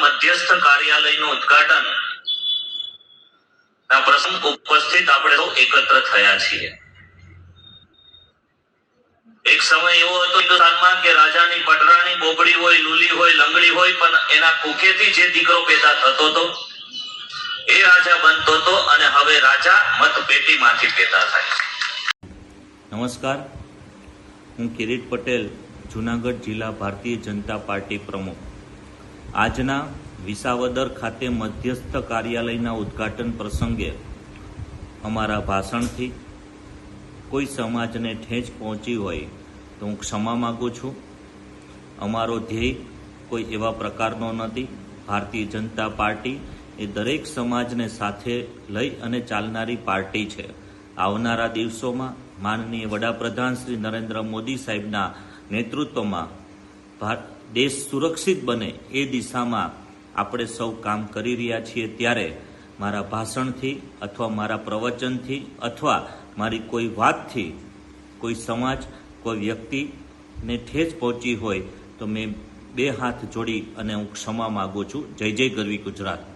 મધ્યસ્થ કાર્યાલયનું ઉદ્ઘાટન. ના પ્રસંગ ઉપસ્થિત આપણે એકત્ર થયા છીએ. એક સમય એવો હતો હિન્દુસ્તાનમાં કે રાજાની પટરાણી બોબડી હોય, લુલી હોય, લંગડી હોય, પણ એના કુખેથી જે દીકરો પેદા થતો હતો, એ રાજા બનતો હતો અને હવે રાજા મતપેટીમાંથી પેદા થાય નમસ્કાર. હું કિરીટ પટેલ, જુનાગઢ જિલ્લા ભારતીય જનતા પાર્ટી પ્રમુખ. આજના વિસાવદર ખાતે મધ્યસ્થ કાર્યાલયના ઉદ્ઘાટન પ્રસંગે અમારા ભાષણથી કોઈ સમાજને ઠેંચ પહોંચી હોય તો હું ક્ષમા માગું છું. અમારો ધ્યેય કોઈ એવા પ્રકારનો નથી. ભારતીય જનતા પાર્ટી એ દરેક સમાજને સાથે લઈ અને ચાલનારી પાર્ટી છે. આવનારા દિવસોમાં માનનીય વડાપ્રધાન શ્રી નરેન્દ્ર મોદી સાહેબના નેતૃત્વમાં દેશ સુરક્ષિત બને એ દિશામાં આપણે સૌ કામ કરી રહ્યા છીએ ત્યારે મારા ભાષણથી અથવા મારા પ્રવચનથી અથવા મારી કોઈ વાતથી કોઈ સમાજ, કોઈ વ્યક્તિને ઠેસ પહોંચી હોય તો મેં બે હાથ જોડી અને હું ક્ષમા માગું છું. જય જય ગરવી ગુજરાત.